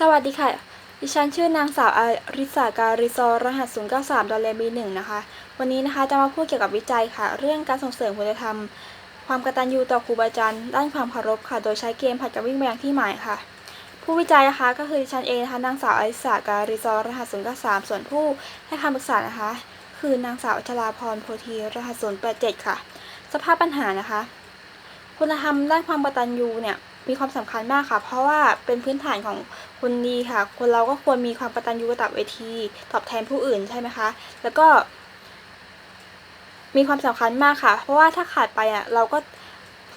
สวัสดีค่ะ ดิฉันชื่อนางสาวอาริสาการิซอรหัส 093ดอลเลบีหนึ่งนะคะ วันนี้นะคะจะมาพูดเกี่ยวกับวิจัยค่ะ เรื่องการส่งเสริมคุณธรรม ความกตัญญูต่อครูบาอาจารย์ด้านความเคารพค่ะ โดยใช้เกมผัดกับวิ่งแบงที่หมายค่ะ ผู้วิจัยนะคะก็คือดิฉันเองนะคะนางสาวอาริสาการิซอรหัส 093 ส่วนผู้ให้คำปรึกษานะคะ คือนางสาวชลาพรโพธีรหัส 087 ค่ะ สภาพปัญหานะคะ คุณธรรมด้านความกตัญญูเนี่ย มีความสำคัญมากค่ะ เพราะว่าเป็นพื้นฐานของคนดีค่ะ คนเราก็ควรมีความกตัญญูกตเวที ตอบแทนผู้อื่นใช่ไหมคะ แล้วก็ มีความสำคัญมากค่ะ เพราะว่าถ้าขาดไปอะ เราก็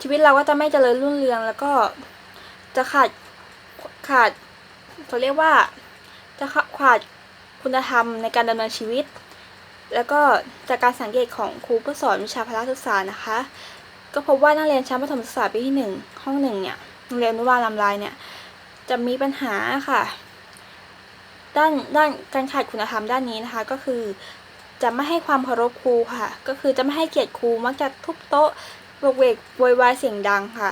ชีวิตเราก็จะไม่เจริญรุ่งเรือง แล้วก็จะขาดขาดเขาเรียกว่า จะขาดคุณธรรมในการดำเนินชีวิต แล้วก็จากการสังเกตของครูผู้สอนวิชาพละศึกษานะคะ ก็พบว่านักเรียนชั้นประถมศึกษาปีที่หนึ่งห้องหนึ่งเนี่ย โรงเรียนอนุบาลลำลายเนี่ย จะมีปัญหาค่ะ ด้านด้านการขาดคุณธรรมด้านนี้นะคะ ก็คือจะไม่ให้ความเคารพครูค่ะ ก็คือจะไม่ให้เกียรติครูมักจะทุบโต๊ะโวกเวกโวยวายเสียงดังค่ะ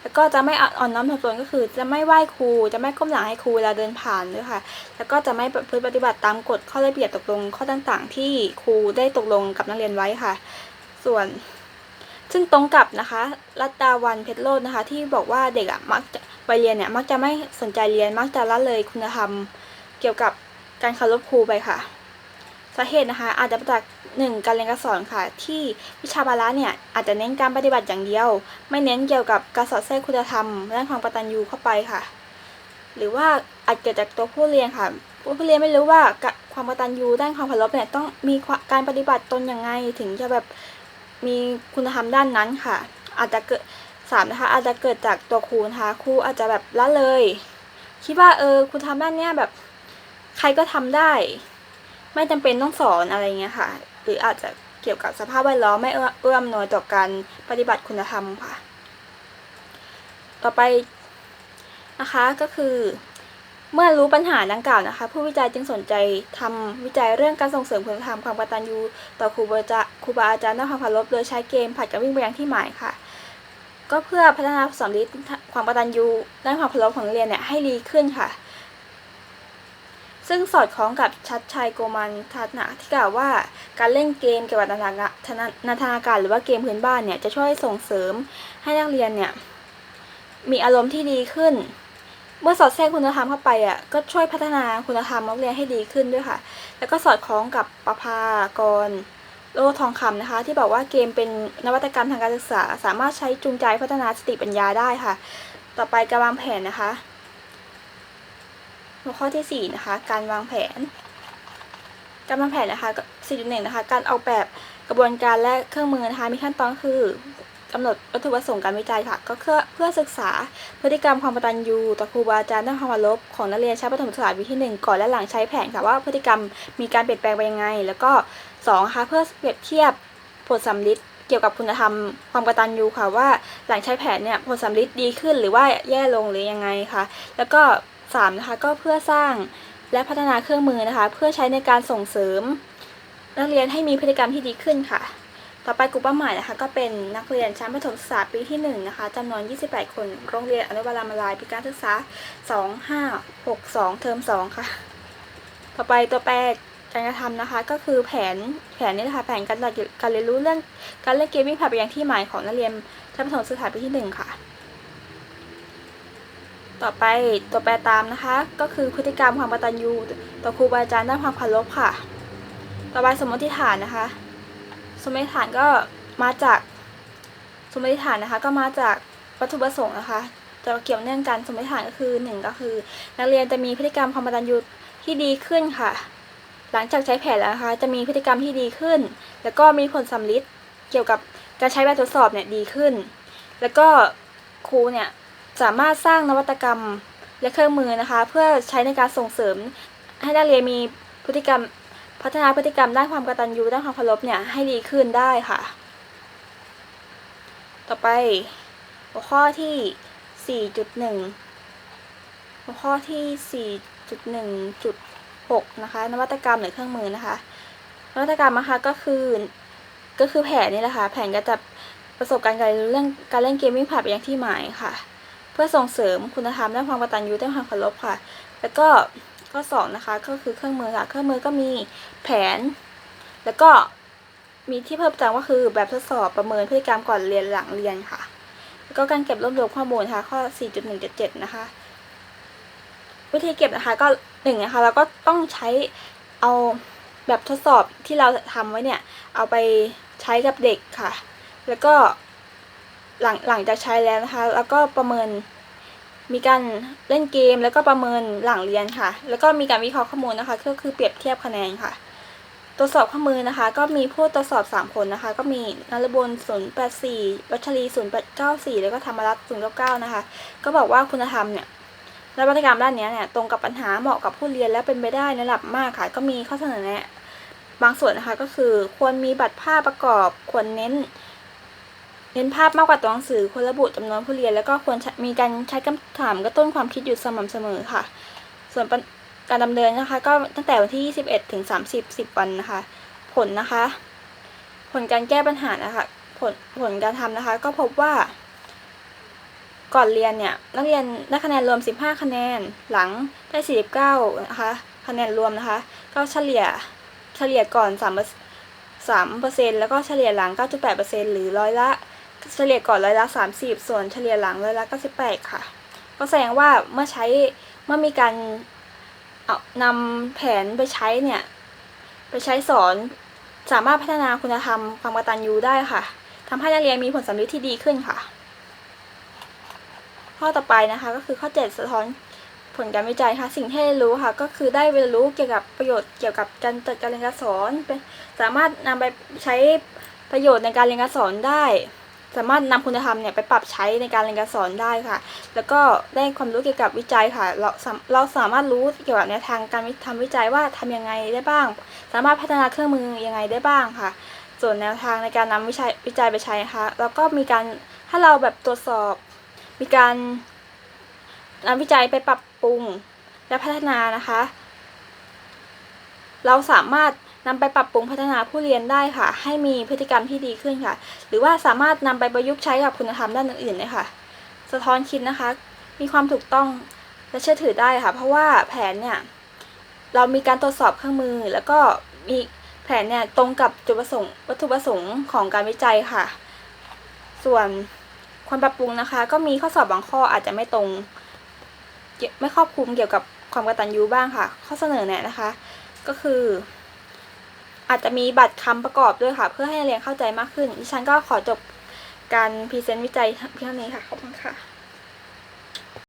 แล้วก็จะไม่อ่อนน้อมถ่อมตนก็คือ จะไม่ไหว้ครู จะไม่ก้มหลังให้ครูเวลาเดินผ่านด้วยค่ะ แล้วก็จะไม่พฤติปฏิบัติตามกฎข้อระเบียบตกลงข้อต่างๆ ที่ครูได้ตกลงกับนักเรียนไว้ค่ะ ส่วน ซึ่งตรงกับนะคะรัตดาวันเพชรโลดนะคะ ที่บอกว่าเด็กอะมักจะวัยเรียนเนี่ยมักจะไม่สนใจเรียนมักจะละเลยคุณธรรม เกี่ยวกับการเคารพครูไปค่ะสาเหตุนะคะ อาจจะมาจากหนึ่งการเรียนการสอนค่ะ ที่วิชาบาละเนี่ยอาจจะเน้นการปฏิบัติอย่างเดียว ไม่เน้นเกี่ยวกับการสอดแทรกคุณธรรมด้านความกตัญญูเข้าไปค่ะ หรือว่าอาจเกิดจากตัวผู้เรียนค่ะผู้เรียนไม่รู้ว่าความกตัญญูด้านความเคารพเนี่ยต้องมีการปฏิบัติตนยังไงถึงจะแบบ มีคุณธรรมด้านนั้นค่ะ อาจจะเกิดสามนะคะอาจจะเกิดจากตัวครูนะคะครูอาจจะแบบละเลย คิดว่าเออคุณทำด้านเนี้ยแบบใครก็ทำได้ ไม่จำเป็นต้องสอนอะไรเงี้ยค่ะ หรืออาจจะเกี่ยวกับสภาพแวดล้อมไม่เอื้อมหน่วยต่อการปฏิบัติคุณธรรมค่ะ ต่อไปนะคะก็คือ เมื่อรู้ปัญหาดังกล่าวนะคะ ผู้วิจัยจึงสนใจทำวิจัยเรื่องการส่งเสริมคุณธรรมความกตัญญูต่อครูบาอาจารย์ครูบาอาจารย์ด้านความเคารพโดยใช้เกมผัดกับวิ่งไปยังที่หมายค่ะ ก็เพื่อพัฒนาสอนฤทธิ์ความกตัญญูด้านความเคารพของเรียนเนี่ยให้ดีขึ้นค่ะ ซึ่งสอดคล้องกับชัดชัยโกมันทัศนะที่กล่าวว่า การเล่นเกมเกี่ยวกับนันทนาการหรือว่าเกมพื้นบ้านเนี่ยจะช่วยส่งเสริมให้นักเรียนเนี่ยมีอารมณ์ที่ดีขึ้น เมื่อสอดแทรกคุณธรรมเข้าไปอะก็ช่วยพัฒนาคุณธรรมนักเรียนให้ดีขึ้นด้วยค่ะ แล้วก็สอดคล้องกับประภากรโลทองคำนะคะ ที่บอกว่าเกมเป็นนวัตกรรมทางการศึกษา สามารถใช้จูงใจพัฒนาสติปัญญาได้ค่ะ ต่อไปการวางแผนนะคะหัวข้อที่ 4 นะคะ การวางแผน การวางแผนนะคะ4.1นะคะ การออกแบบกระบวนการและเครื่องมือนะคะ มีขั้นตอนคือ กำหนดวัตถุประสงค์การวิจัยค่ะ ก็เพื่อเพื่อศึกษาพฤติกรรมความกตัญญูต่อครูบาอาจารย์ด้านความเคารพของนักเรียนชั้นประถมศึกษาปีที่ 1 ก่อนและหลังใช้แผนค่ะว่าพฤติกรรมมีการเปลี่ยนแปลงไปยังไง แล้วก็2นะคะเพื่อเปรียบเทียบผลสำลิดเกี่ยวกับคุณธรรมความกตัญญูค่ะว่าหลังใช้แผนเนี่ยผลสำลิดดีขึ้นหรือว่าแย่ลงหรือยังไงคะแล้วก็3นะคะก็เพื่อสร้างและพัฒนาเครื่องมือนะคะ เพื่อใช้ในการส่งเสริม นักเรียนให้มีพฤติกรรมที่ดีขึ้นค่ะ ต่อไปกลุ่มเป้าหมายนะคะก็เป็นนักเรียนชั้นประถมศึกษาปีที่1นะคะจำนวน 28 คน โรงเรียนอนุบาลรามลายปีการศึกษา 2562 เทอม 2 ค่ะ ต่อไปตัวแปรการกระทำนะคะก็คือแผนแผนนี้นะคะแผนการการเรียนรู้เรื่องการเล่นเกมวิ่งผ่านไปยังที่หมายของนักเรียนชั้นประถมศึกษาปีที่ 1 ค่ะ ต่อไปตัวแปรตามนะคะ ก็คือพฤติกรรมความกตัญญูต่อครูบาอาจารย์ด้านความเคารพค่ะ ต่อไปสมมติฐานนะคะ สมมติฐานก็มาจากสมมติฐานนะคะ ก็มาจากวัตถุประสงค์นะคะจะเกี่ยวเนื่องกันสมมติฐานก็คือหนึ่งก็คือ นักเรียนจะมีพฤติกรรมความกตัญญูที่ดีขึ้นค่ะ หลังจากใช้แผนแล้วนะคะ จะมีพฤติกรรมที่ดีขึ้น แล้วก็มีผลสำลิดเกี่ยวกับการใช้แบบทดสอบเนี่ยดีขึ้น แล้วก็ครูเนี่ยสามารถสร้างนวัตกรรมและเครื่องมือนะคะ เพื่อใช้ในการส่งเสริมให้นักเรียนมีพฤติกรรม พัฒนาพฤติกรรมด้านความกตัญญูด้านความเคารพเนี่ยให้ดีขึ้นได้ค่ะ ต่อไปหัวข้อที่ 4.1 หัวข้อที่ 4.1.6 นะคะ นวัตกรรมหรือเครื่องมือนะคะ นวัตกรรมนะคะก็คือก็คือแผนนี่แหละค่ะแผนก็จะประสบการณ์การเรื่องการเล่นเกมวิ่งผ่านไปยังที่หมายค่ะ เพื่อส่งเสริมคุณธรรมและความกตัญญูด้วยความเคารพค่ะ แล้วก็ ข้อสองนะคะก็คือเครื่องมือค่ะ เครื่องมือก็มีแผน แล้วก็มีที่เพิ่มเติมก็คือแบบทดสอบประเมินพฤติกรรมก่อนเรียนหลังเรียนค่ะ แล้วก็การเก็บรวบรวมข้อมูลค่ะข้อ 4.1.7 นะคะ วิธีเก็บนะคะก็หนึ่งนะคะเราก็ต้องใช้เอาแบบทดสอบที่เราทำไว้เนี่ย เอาไปใช้กับเด็กค่ะ แล้วก็หลังหลังจากใช้แล้วนะคะ แล้วก็ประเมิน มีการเล่นเกมแล้วก็ประเมินหลังเรียนค่ะ แล้วก็มีการวิเคราะห์ข้อมูลนะคะ ก็คือเปรียบเทียบคะแนนค่ะ ตรวจสอบข้อมือนะคะ ก็มีผู้ตรวจสอบ 3 คนนะคะ ก็มีนรบล084 วัชรี0894 แล้วก็ธรรมรัตน์099 นะคะ ก็บอกว่าคุณธรรมเนี่ยและพฤติกรรมด้านนี้เนี่ยตรงกับปัญหาเหมาะกับผู้เรียนและเป็นไปได้ในระดับมากค่ะ ก็มีข้อเสนอแนะบางส่วนนะคะก็คือควรมีบัตรภาพประกอบควรเน้น เน้นภาพมากกว่าตัวหนังสือควรระบุจำนวนผู้เรียน แล้วก็ควรมีการใช้คำถามกระตุ้นความคิดอยู่สม่ำเสมอค่ะ ส่วนการดำเนินนะคะ ก็ตั้งแต่วันที่ 21 ถึง 30 10 วันนะคะ ผลนะคะ ผลการแก้ปัญหานะคะผลผลการทำนะคะ ก็พบว่า ก่อนเรียนเนี่ยนักเรียนได้คะแนนรวม 15 คะแนนหลังได้ 49 นะคะ คะแนนรวมนะคะ ก็เฉลี่ยเฉลี่ยก่อน3 3เปอร์เซ็นแล้วก็เฉลี่ยหลัง 9.8%หรือร้อยละ เฉลี่ยก่อนร้อยละ 30 ส่วนเฉลี่ยหลังร้อยละ 98 ค่ะ ก็แสดงว่าเมื่อใช้เมื่อมีการเอานำแผนไปใช้เนี่ย ไปใช้สอนสามารถพัฒนาคุณธรรมความกตัญญูได้ค่ะทำให้นักเรียนมีผลสำเร็จที่ดีขึ้นค่ะ ข้อต่อไปนะคะก็คือข้อ 7 สะท้อนผลการวิจัยค่ะ สิ่งที่ได้รู้ค่ะ ก็คือได้เรียนรู้เกี่ยวกับประโยชน์เกี่ยวกับการจัดการเรียนการสอนเป็นสามารถนำไปใช้ประโยชน์ในการเรียนการสอนได้ สามารถนำคุณธรรมเนี่ยไปปรับใช้ในการเรียนการสอนได้ค่ะ แล้วก็ได้ความรู้เกี่ยวกับวิจัยค่ะ เราสามเราสามารถรู้เกี่ยวกับแนวทางการทำวิจัยว่าทำยังไงได้บ้าง สามารถพัฒนาเครื่องมือยังไงได้บ้างค่ะ ส่วนแนวทางในการนำวิจัยวิจัยไปใช้นะคะแล้วก็มีการถ้าเราแบบตรวจสอบ มีการนำวิจัยไปปรับปรุงและพัฒนานะคะ เราสามารถ นำไปปรับปรุงพัฒนาผู้เรียนได้ค่ะ ให้มีพฤติกรรมที่ดีขึ้นค่ะ หรือว่าสามารถนำไปประยุกต์ใช้กับคุณธรรมด้านอื่นๆเลยค่ะ สะท้อนคิดนะคะ มีความถูกต้องและเชื่อถือได้ค่ะ เพราะว่าแผนเนี่ยเรามีการตรวจสอบเครื่องมือ แล้วก็มีแผนเนี่ยตรงกับจุดประสงค์วัตถุประสงค์ของการวิจัยค่ะ ส่วนควรปรับปรุงนะคะ ก็มีข้อสอบบางข้ออาจจะไม่ตรง ไม่ครอบคลุมเกี่ยวกับความกตัญญูบ้างค่ะ ข้อเสนอแนะนะคะ ก็คือ อาจจะมีบัตรคำประกอบด้วยค่ะ เพื่อให้นักเรียนเข้าใจมากขึ้น ดิฉันก็ขอจบการพรีเซนต์วิจัยเพียงเท่านี้ค่ะ ขอบคุณค่ะ